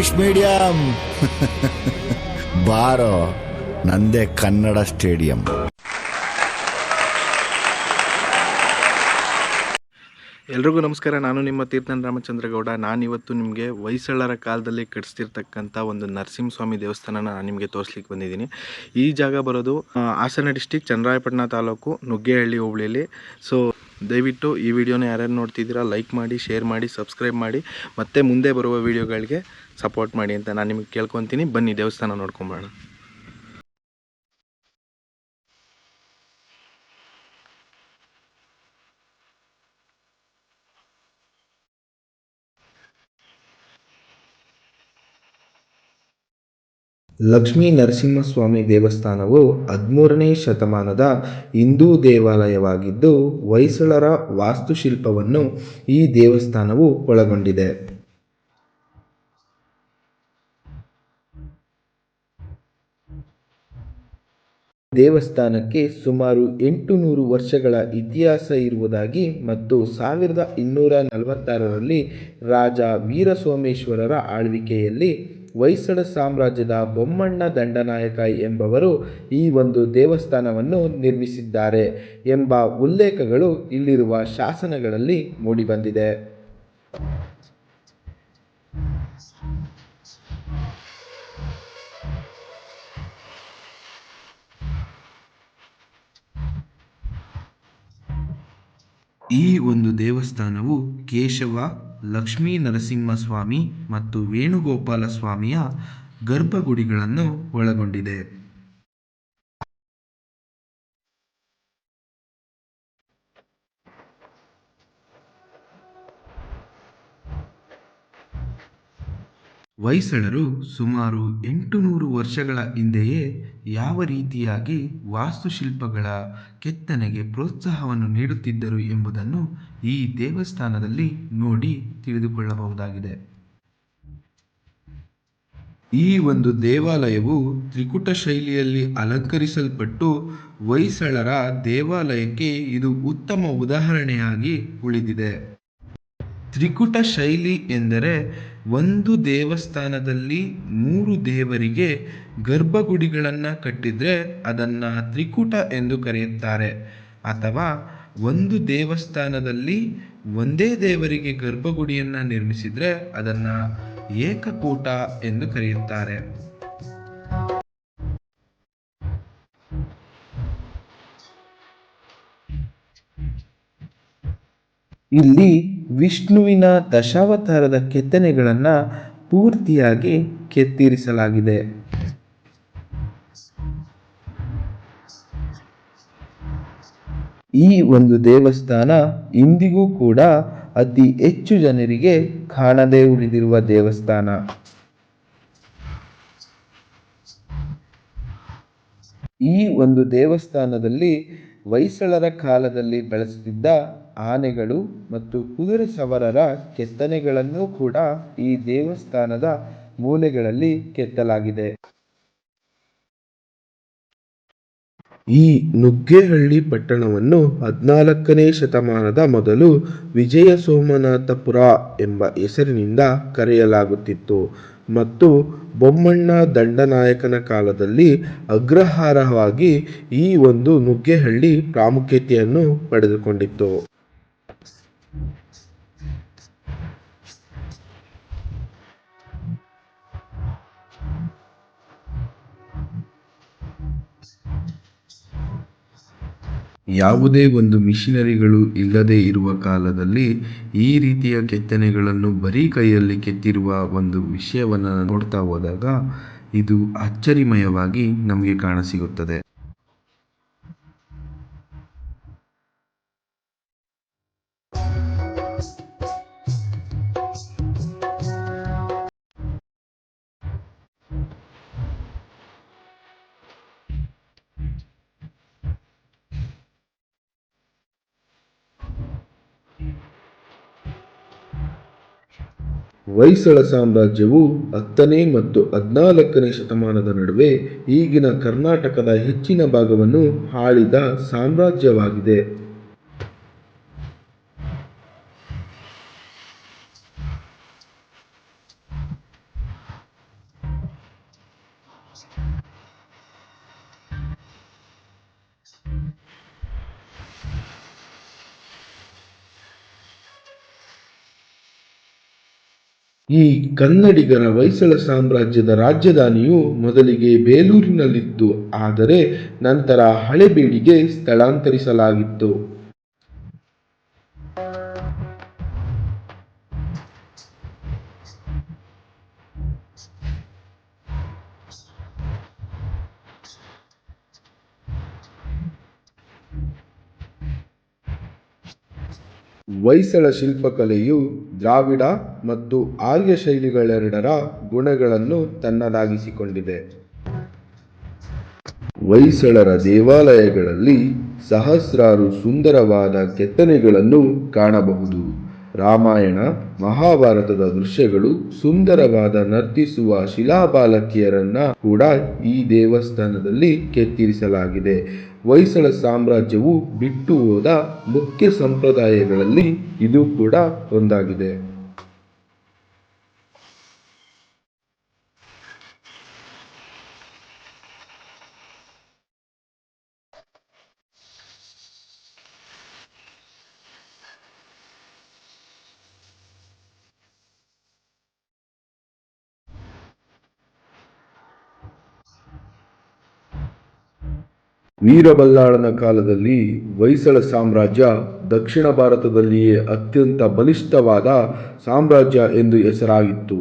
English medium. ಬಾರೋ ನಂದೇ Kannada stadium. ಎಲ್ರಿಗೂ ನಮಸ್ಕಾರ ನಾನು ನಿಮ್ಮ ತೀರ್ಥನ್ ರಾಮಚಂದ್ರಗೌಡ. ನಾನಿವತ್ತು ನಿಮಗೆ ಹೊಯ್ಸಳರ ಕಾಲದಲ್ಲಿ ಕಟ್ಟಿಸ್ತಿರ್ತಕ್ಕಂಥ ಒಂದು ನರಸಿಂಹಸ್ವಾಮಿ ದೇವಸ್ಥಾನನ ನಾನು ನಿಮಗೆ ತೋರಿಸ್ಲಿಕ್ಕೆ ಬಂದಿದ್ದೀನಿ. ಈ ಜಾಗ ಬರೋದು ಹಾಸನ ಡಿಸ್ಟಿಕ್ ಚನ್ನರಾಯಪಟ್ಟಣ ತಾಲೂಕು ನುಗ್ಗೇಹಳ್ಳಿ ಹೋಬಳಿಯಲ್ಲಿ. ಸೊ ದಯವಿಟ್ಟು ಈ ವಿಡಿಯೋನ ಯಾರ್ಯಾರು ನೋಡ್ತಿದ್ದೀರಾ ಲೈಕ್ ಮಾಡಿ ಶೇರ್ ಮಾಡಿ ಸಬ್ಸ್ಕ್ರೈಬ್ ಮಾಡಿ, ಮತ್ತೆ ಮುಂದೆ ಬರುವ ವಿಡಿಯೋಗಳಿಗೆ ಸಪೋರ್ಟ್ ಮಾಡಿ ಅಂತ ನಾನು ನಿಮಗೆ ಕೇಳ್ಕೊತೀನಿ. ಬನ್ನಿ ದೇವಸ್ಥಾನ ನೋಡ್ಕೊಂಬೋಣ ಲಕ್ಷ್ಮೀ ನರಸಿಂಹಸ್ವಾಮಿ ದೇವಸ್ಥಾನವು ಹದಿಮೂರನೇ ಶತಮಾನದ ಹಿಂದೂ ದೇವಾಲಯವಾಗಿದ್ದು, ಹೊಯ್ಸಳರ ವಾಸ್ತುಶಿಲ್ಪವನ್ನು ಈ ದೇವಸ್ಥಾನವು ಒಳಗೊಂಡಿದೆ. ದೇವಸ್ಥಾನಕ್ಕೆ ಸುಮಾರು ಎಂಟು ನೂರು ವರ್ಷಗಳ ಇತಿಹಾಸ ಇರುವುದಾಗಿ ಮತ್ತು ಸಾವಿರದ ಇನ್ನೂರ ನಲವತ್ತಾರರಲ್ಲಿ ರಾಜ ವೀರಸೋಮೇಶ್ವರರ ಆಳ್ವಿಕೆಯಲ್ಲಿ ಹೊಯ್ಸಳ ಸಾಮ್ರಾಜ್ಯದ ಬೊಮ್ಮಣ್ಣ ದಂಡನಾಯಕ ಎಂಬವರು ಈ ಒಂದು ದೇವಸ್ಥಾನವನ್ನು ನಿರ್ಮಿಸಿದ್ದಾರೆ ಎಂಬ ಉಲ್ಲೇಖಗಳು ಇಲ್ಲಿರುವ ಶಾಸನಗಳಲ್ಲಿ ಮೂಡಿಬಂದಿದೆ. ಈ ಒಂದು ದೇವಸ್ಥಾನವು ಕೇಶವ ಲಕ್ಷ್ಮೀ ನರಸಿಂಹಸ್ವಾಮಿ ಮತ್ತು ವೇಣುಗೋಪಾಲ ಸ್ವಾಮಿಯ ಗರ್ಭಗುಡಿಗಳನ್ನು ಒಳಗೊಂಡಿದೆ. ಹೊಯ್ಸಳರು ಸುಮಾರು ಎಂಟು ನೂರು ವರ್ಷಗಳ ಹಿಂದೆಯೇ ಯಾವ ರೀತಿಯಾಗಿ ವಾಸ್ತುಶಿಲ್ಪಗಳ ಕೆತ್ತನೆಗೆ ಪ್ರೋತ್ಸಾಹವನ್ನು ನೀಡುತ್ತಿದ್ದರು ಎಂಬುದನ್ನು ಈ ದೇವಸ್ಥಾನದಲ್ಲಿ ನೋಡಿ ತಿಳಿದುಕೊಳ್ಳಬಹುದಾಗಿದೆ. ಈ ಒಂದು ದೇವಾಲಯವು ತ್ರಿಕುಟ ಶೈಲಿಯಲ್ಲಿ ಅಲಂಕರಿಸಲ್ಪಟ್ಟು ಹೊಯ್ಸಳರ ದೇವಾಲಯಕ್ಕೆ ಇದು ಉತ್ತಮ ಉದಾಹರಣೆಯಾಗಿ ಉಳಿದಿದೆ. ತ್ರಿಕುಟ ಶೈಲಿ ಎಂದರೆ ಒಂದು ದೇವಸ್ಥಾನದಲ್ಲಿ ಮೂರು ದೇವರಿಗೆ ಗರ್ಭಗುಡಿಗಳನ್ನು ಕಟ್ಟಿದರೆ ಅದನ್ನು ತ್ರಿಕುಟ ಎಂದು ಕರೆಯುತ್ತಾರೆ. ಅಥವಾ ಒಂದು ದೇವಸ್ಥಾನದಲ್ಲಿ ಒಂದೇ ದೇವರಿಗೆ ಗರ್ಭಗುಡಿಯನ್ನು ನಿರ್ಮಿಸಿದರೆ ಅದನ್ನು ಏಕಕೂಟ ಎಂದು ಕರೆಯುತ್ತಾರೆ. ಇಲ್ಲಿ ವಿಷ್ಣುವಿನ ದಶಾವತಾರದ ಕೆತ್ತನೆಗಳನ್ನು ಪೂರ್ತಿಯಾಗಿ ಕೆತ್ತಿರಿಸಲಾಗಿದೆ. ಈ ಒಂದು ದೇವಸ್ಥಾನ ಇಂದಿಗೂ ಕೂಡ ಅತಿ ಹೆಚ್ಚು ಜನರಿಗೆ ಕಾಣದೇ ಉಳಿದಿರುವ ದೇವಸ್ಥಾನ. ಈ ಒಂದು ದೇವಸ್ಥಾನದಲ್ಲಿ ಹೊಯ್ಸಳರ ಕಾಲದಲ್ಲಿ ಬಳಸುತ್ತಿದ್ದ ಆನೆಗಳು ಮತ್ತು ಕುದುರೆ ಸವಾರರ ಕೆತ್ತನೆಗಳನ್ನು ಕೂಡ ಈ ದೇವಸ್ಥಾನದ ಮೂಲೆಗಳಲ್ಲಿ ಕೆತ್ತಲಾಗಿದೆ. ಈ ನುಗ್ಗೇಹಳ್ಳಿ ಪಟ್ಟಣವನ್ನು ಹದಿನಾಲ್ಕನೇ ಶತಮಾನದ ಮೊದಲು ವಿಜಯ ಸೋಮನಾಥಪುರ ಎಂಬ ಹೆಸರಿನಿಂದ ಕರೆಯಲಾಗುತ್ತಿತ್ತು ಮತ್ತು ಬೊಮ್ಮಣ್ಣ ದಂಡನಾಯಕನ ಕಾಲದಲ್ಲಿ ಅಗ್ರಹಾರವಾಗಿ ಈ ಒಂದು ನುಗ್ಗೇಹಳ್ಳಿ ಪ್ರಾಮುಖ್ಯತೆಯನ್ನು ಪಡೆದುಕೊಂಡಿತ್ತು. ಯಾವುದೇ ಒಂದು ಮಿಷಿನರಿಗಳು ಇಲ್ಲದೆ ಇರುವ ಕಾಲದಲ್ಲಿ ಈ ರೀತಿಯ ಕೆತ್ತನೆಗಳನ್ನು ಬರೀ ಕೈಯಲ್ಲಿ ಕೆತ್ತಿರುವ ಒಂದು ವಿಷಯವನ್ನು ನೋಡ್ತಾ ಹೋದಾಗ ಇದು ಅಚ್ಚರಿಮಯವಾಗಿ ನಮಗೆ ಕಾಣಸಿಗುತ್ತದೆ. ಹೊಯ್ಸಳ ಸಾಮ್ರಾಜ್ಯವು ಹತ್ತನೇ ಮತ್ತು ಹದಿನಾಲ್ಕನೇ ಶತಮಾನದ ನಡುವೆ ಈಗಿನ ಕರ್ನಾಟಕದ ಹೆಚ್ಚಿನ ಭಾಗವನ್ನು ಆಳಿದ ಸಾಮ್ರಾಜ್ಯವಾಗಿದೆ. ಈ ಕನ್ನಡಿಗರ ಹೊಯ್ಸಳ ಸಾಮ್ರಾಜ್ಯದ ರಾಜಧಾನಿಯು ಮೊದಲಿಗೆ ಬೇಲೂರಿನಲ್ಲಿತ್ತು ಆದರೆ ನಂತರ ಹಳೆಬೀಡಿಗೆ ಸ್ಥಳಾಂತರಿಸಲಾಗಿತ್ತು. ಹೊಯ್ಸಳ ಶಿಲ್ಪಕಲೆಯು ದ್ರಾವಿಡ ಮತ್ತು ಆರ್ಯ ಶೈಲಿಗಳೆರಡರ ಗುಣಗಳನ್ನು ತನ್ನದಾಗಿಸಿಕೊಂಡಿದೆ. ಹೊಯ್ಸಳರ ದೇವಾಲಯಗಳಲ್ಲಿ ಸಹಸ್ರಾರು ಸುಂದರವಾದ ಕೆತ್ತನೆಗಳನ್ನು ಕಾಣಬಹುದು. ರಾಮಾಯಣ, ಮಹಾಭಾರತದ ದೃಶ್ಯಗಳು ಸುಂದರವಾದ ನರ್ತಿಸುವ ಶಿಲಾಬಾಲಕಿಯರನ್ನ ಕೂಡ ಈ ದೇವಸ್ಥಾನದಲ್ಲಿ ಕೆತ್ತಿರಿಸಲಾಗಿದೆ. ಹೊಯ್ಸಳ ಸಾಮ್ರಾಜ್ಯವು ಬಿಟ್ಟು ಹೋದ ಮುಖ್ಯ ಸಂಪ್ರದಾಯಗಳಲ್ಲಿ ಇದು ಕೂಡ ಒಂದಾಗಿದೆ. ವೀರಬಲ್ಲಾಳನ ಕಾಲದಲ್ಲಿ ಹೊಯ್ಸಳ ಸಾಮ್ರಾಜ್ಯ ದಕ್ಷಿಣ ಭಾರತದಲ್ಲಿಯೇ ಅತ್ಯಂತ ಬಲಿಷ್ಠವಾದ ಸಾಮ್ರಾಜ್ಯ ಎಂದು ಹೆಸರಾಗಿತ್ತು.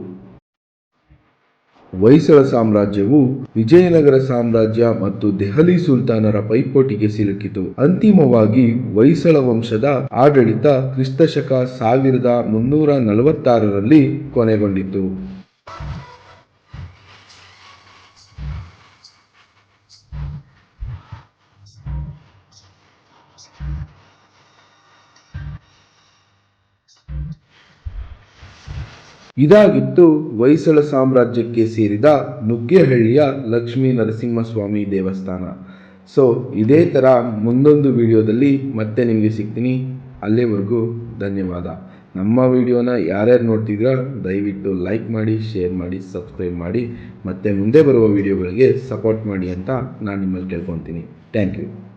ಹೊಯ್ಸಳ ಸಾಮ್ರಾಜ್ಯವು ವಿಜಯನಗರ ಸಾಮ್ರಾಜ್ಯ ಮತ್ತು ದೆಹಲಿ ಸುಲ್ತಾನರ ಪೈಪೋಟಿಗೆ ಸಿಲುಕಿತು. ಅಂತಿಮವಾಗಿ ಹೊಯ್ಸಳ ವಂಶದ ಆಡಳಿತ ಕ್ರಿಸ್ತಶಕ ಸಾವಿರದ ಮುನ್ನೂರ ನಲವತ್ತಾರರಲ್ಲಿ ಕೊನೆಗೊಂಡಿತು. ಇದಾಗಿತ್ತು ಹೊಯ್ಸಳ ಸಾಮ್ರಾಜ್ಯಕ್ಕೆ ಸೇರಿದ ನುಗ್ಗೆಹಳ್ಳಿಯ ಲಕ್ಷ್ಮೀ ನರಸಿಂಹಸ್ವಾಮಿ ದೇವಸ್ಥಾನ. ಸೊ ಇದೇ ಥರ ಮುಂದೊಂದು ವಿಡಿಯೋದಲ್ಲಿ ಮತ್ತೆ ನಿಮಗೆ ಸಿಗ್ತೀನಿ. ಅಲ್ಲಿವರೆಗೂ ಧನ್ಯವಾದ. ನಮ್ಮ ವಿಡಿಯೋನ ಯಾರ್ಯಾರು ನೋಡ್ತಿದ್ದೀರಾ ದಯವಿಟ್ಟು ಲೈಕ್ ಮಾಡಿ ಶೇರ್ ಮಾಡಿ ಸಬ್ಸ್ಕ್ರೈಬ್ ಮಾಡಿ, ಮತ್ತು ಮುಂದೆ ಬರುವ ವಿಡಿಯೋಗಳಿಗೆ ಸಪೋರ್ಟ್ ಮಾಡಿ ಅಂತ ನಾನು ನಿಮ್ಮಲ್ಲಿ ಕೇಳ್ಕೊತೀನಿ ಥ್ಯಾಂಕ್ ಯು